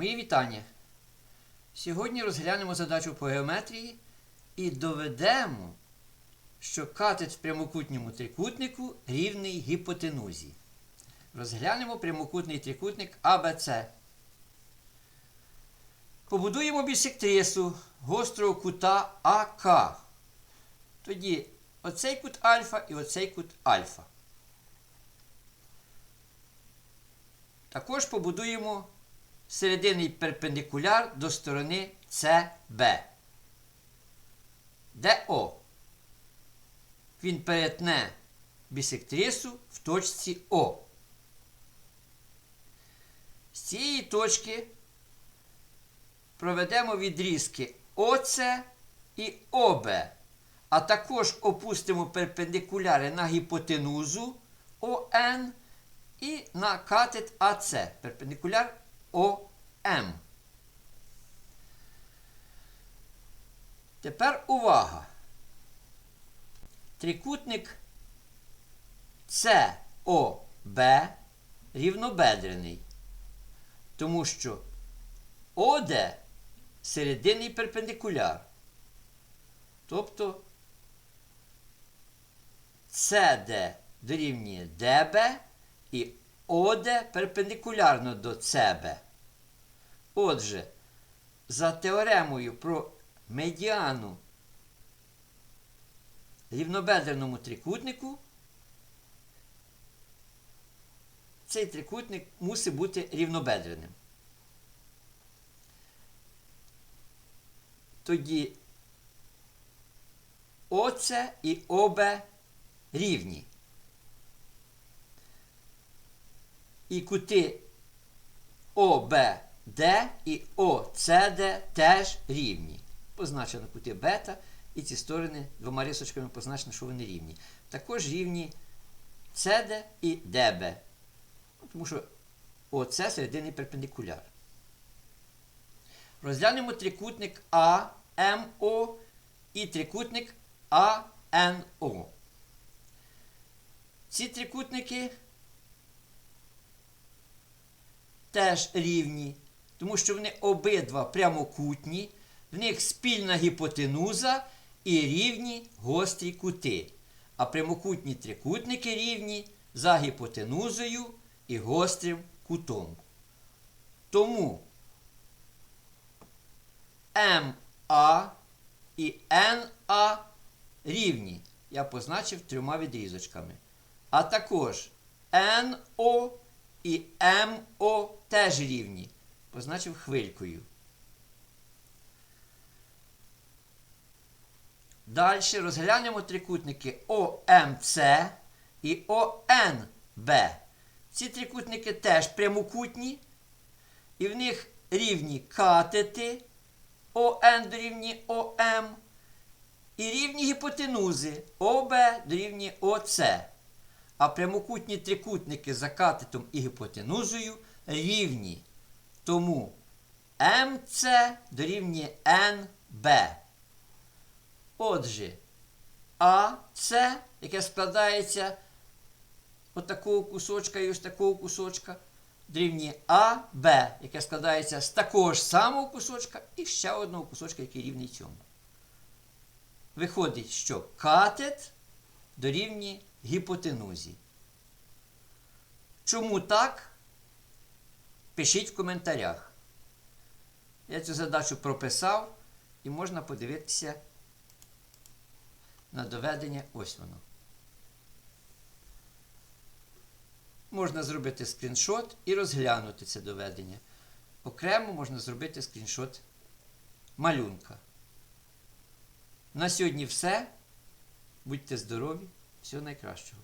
Мої вітання. Сьогодні розглянемо задачу по геометрії і доведемо, що катет в прямокутньому трикутнику рівний гіпотенузі. Розглянемо прямокутний трикутник АБЦ. Побудуємо бісектрису гострого кута АК. Тоді оцей кут альфа і оцей кут альфа. Також побудуємо серединний перпендикуляр до сторони CB. ДО. Він перетне бісектрису в точці О. З цієї точки проведемо відрізки ОЦ і ОБ, а також опустимо перпендикуляри на гіпотенузу ОН і на катет АЦ, перпендикуляр ОМ. Тепер увага. Трикутник СОБ рівнобедрений, тому що ОД серединний перпендикуляр. Тобто CD дорівнює DB і ОД перпендикулярно до CB. Отже, за теоремою про медіану рівнобедреному трикутнику, цей трикутник мусить бути рівнобедреним. Тоді ОЦ і ОБ рівні. І кути ОБД і ОЦД теж рівні. Позначено кути бета, і ці сторони двома рисочками позначено, що вони рівні. Також рівні CD і ДБ. Ну, Тому що ОЦ серединний перпендикуляр. Розглянемо трикутник АМО і трикутник АНО. Ці трикутники теж рівні, тому що вони обидва прямокутні, в них спільна гіпотенуза і рівні гострі кути. А прямокутні трикутники рівні за гіпотенузою і гострим кутом. Тому МА і НА рівні. Я позначив трьома відрізочками. А також НО і МО теж рівні. Позначив хвилькою. Далі розглянемо трикутники ОМЦ і ОНБ. Ці трикутники теж прямокутні, і в них рівні катети ОН дорівнює ОМ і рівні гіпотенузи ОБ дорівнює ОЦ. А прямокутні трикутники за катетом і гіпотенузою рівні. Тому МЦ дорівнює НБ. Отже, АЦ, яке складається от такого кусочка і ось такого кусочка, дорівнює АБ, яке складається з такого ж самого кусочка і ще одного кусочка, який рівний цьому. Виходить, що катет дорівнює гіпотенузі. Чому так? Пишіть в коментарях. Я цю задачу прописав і можна подивитися на доведення ось воно. Можна зробити скріншот і розглянути це доведення. Окремо можна зробити скріншот малюнка. На сьогодні все. Будьте здорові, всього найкращого.